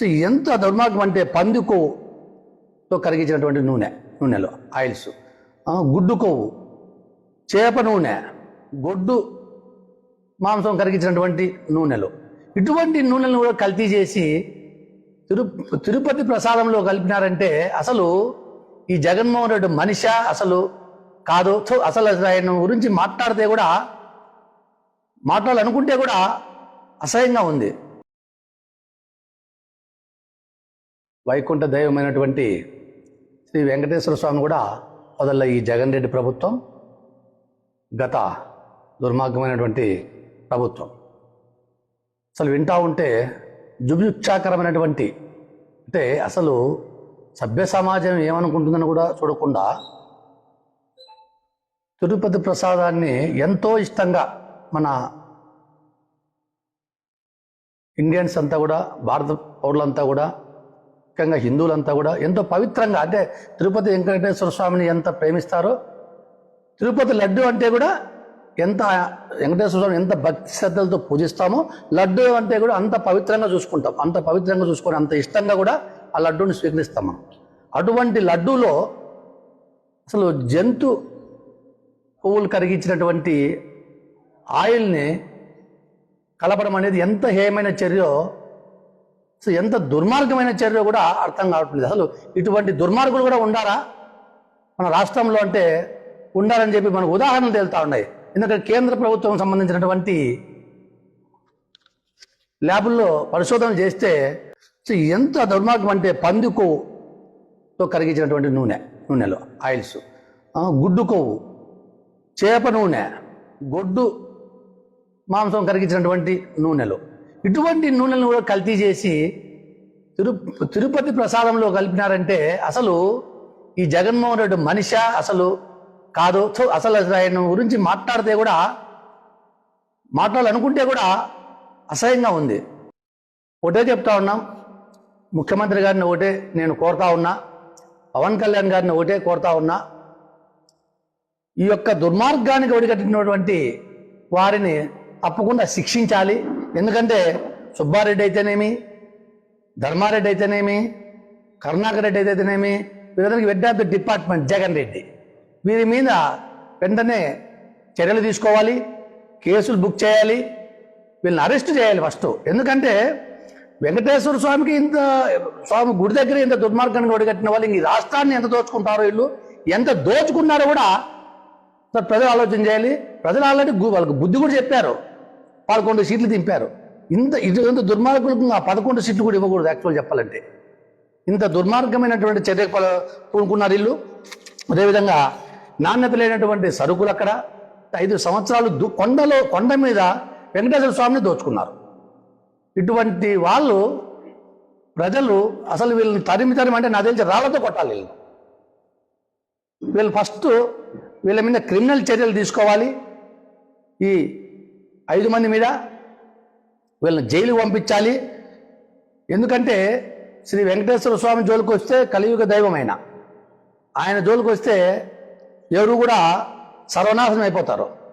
So ఎంత దుర్మార్గం అంటే పంది కరిగించినటువంటి నూనె నూనెలో ఆయిల్స్. గుడ్డు కొవ్వు చేప నూనె గొడ్డు మాంసం కరిగించినటువంటి నూనెలు. ఇటువంటి నూనెలను కూడా కల్తీ చేసి తిరు తిరుపతి ప్రసాదంలో కలిపినారంటే అసలు ఈ జగన్మోహన్ రెడ్డి మనిషి అసలు కాదు? సో అసలు ఆయన గురించి మాట్లాడితే కూడా మాట్లాడాలనుకుంటే కూడా అసహ్యంగా ఉంది. వైకుంఠ దైవమైనటువంటి శ్రీ వెంకటేశ్వర స్వామి కూడా వదల ఈ జగన్ రెడ్డి ప్రభుత్వం గత దుర్మార్గమైనటువంటి ప్రభుత్వం. అసలు వింటా ఉంటే జుభుక్షాకరమైనటువంటి అంటే అసలు సభ్య సమాజం ఏమనుకుంటుందని కూడా చూడకుండా తిరుపతి ప్రసాదాన్ని ఎంతో ఇష్టంగా మన ఇండియన్స్ అంతా కూడా భారత పౌరులంతా కూడా ముఖ్యంగా హిందువులంతా కూడా ఎంతో పవిత్రంగా అంటే తిరుపతి వెంకటేశ్వర స్వామిని ఎంత ప్రేమిస్తారో తిరుపతి లడ్డు అంటే కూడా ఎంత వెంకటేశ్వర స్వామిని ఎంత భక్తి శ్రద్ధలతో పూజిస్తామో లడ్డు అంటే కూడా అంత పవిత్రంగా చూసుకుంటాం. అంత పవిత్రంగా చూసుకొని అంత ఇష్టంగా కూడా ఆ లడ్డూని స్వీకరిస్తాం మనం. అటువంటి లడ్డూలో అసలు జంతు పువ్వులు కరిగించినటువంటి ఆయిల్ని కలపడం అనేది ఎంత హేయమైన చర్యో సో ఎంత దుర్మార్గమైన చర్య కూడా అర్థం కావట్లేదు. అసలు ఇటువంటి దుర్మార్గులు కూడా ఉండారా? మన రాష్ట్రంలో అంటే ఉండాలని చెప్పి మనకు ఉదాహరణలు తేలుతా ఉన్నాయి. ఎందుకంటే కేంద్ర ప్రభుత్వం సంబంధించినటువంటి ల్యాబుల్లో పరిశోధన చేస్తే సో ఎంత దుర్మార్గం అంటే పంది కొవ్వుతో కరిగించినటువంటి నూనె నూనెలో ఆయిల్స్. గుడ్డు కొవ్వు చేప నూనె గొడ్డు మాంసం కరిగించినటువంటి నూనెలు. ఇటువంటి నూనెలను కూడా కల్తీ చేసి తిరు తిరుపతి ప్రసాదంలో కలిపినారంటే అసలు ఈ జగన్మోహన్ రెడ్డి మనిష అసలు కాదు. అసలు ఆయన గురించి మాట్లాడితే కూడా మాట్లాడాలనుకుంటే కూడా అసహ్యంగా ఉంది. ఒకటే చెప్తా ఉన్నాం ముఖ్యమంత్రి గారిని ఒకటే నేను కోరుతా ఉన్నా పవన్ కళ్యాణ్ గారిని ఒకటే కోరుతా ఉన్నా ఈ యొక్క దుర్మార్గానికి ఒడిగట్టినటువంటి వారిని తప్పకుండా శిక్షించాలి. ఎందుకంటే సుబ్బారెడ్డి అయితేనేమి ధర్మారెడ్డి అయితేనేమి కరుణాకర్ రెడ్డి అయితేనేమి వీరందరికీ head of the department Jagan Reddy. వీరి మీద వెంటనే చర్యలు తీసుకోవాలి కేసులు బుక్ చేయాలి వీళ్ళని అరెస్ట్ చేయాలి ఫస్ట్ ఎందుకంటే వెంకటేశ్వర స్వామికి ఇంత స్వామి గుడి దగ్గర ఇంత దుర్మార్గానికి ఒడిగట్టిన వాళ్ళు ఈ రాష్ట్రాన్ని ఎంత దోచుకుంటారో వీళ్ళు ఎంత దోచుకున్నారో కూడా ప్రజలు ఆలోచన చేయాలి. ప్రజలు ఆల్రెడీ వాళ్ళకి బుద్ధి కూడా చెప్పారు. పదకొండు సీట్లు దింపారు. ఇంత ఇది ఇంత దుర్మార్గులకు ఆ పదకొండు సీట్లు కూడా ఇవ్వకూడదు యాక్చువల్ చెప్పాలంటే. ఇంత దుర్మార్గమైనటువంటి చర్య పల- పూనుకున్నారు ఇల్లు అదేవిధంగా నాణ్యత లేనటువంటి సరుకులు అక్కడ ఐదు సంవత్సరాలు దు- కొండలో కొండ మీద వెంకటేశ్వర స్వామిని దోచుకున్నారు. ఇటువంటి వాళ్ళు ప్రజలు అసలు వీళ్ళని తరిమి తరిమి అంటే నా తెలిసి రాళ్ళతో కొట్టాలి వీళ్ళు. వీళ్ళు ఫస్ట్ వీళ్ళ మీద క్రిమినల్ చర్యలు తీసుకోవాలి. ఈ ఐదు మంది మీద వీళ్ళని జైలుకి పంపించాలి. ఎందుకంటే శ్రీ వెంకటేశ్వర స్వామి జోలికి వస్తే కలియుగ దైవమైన. ఆయన జోలికి వస్తే ఎవరు కూడా సర్వనాశనం అయిపోతారు.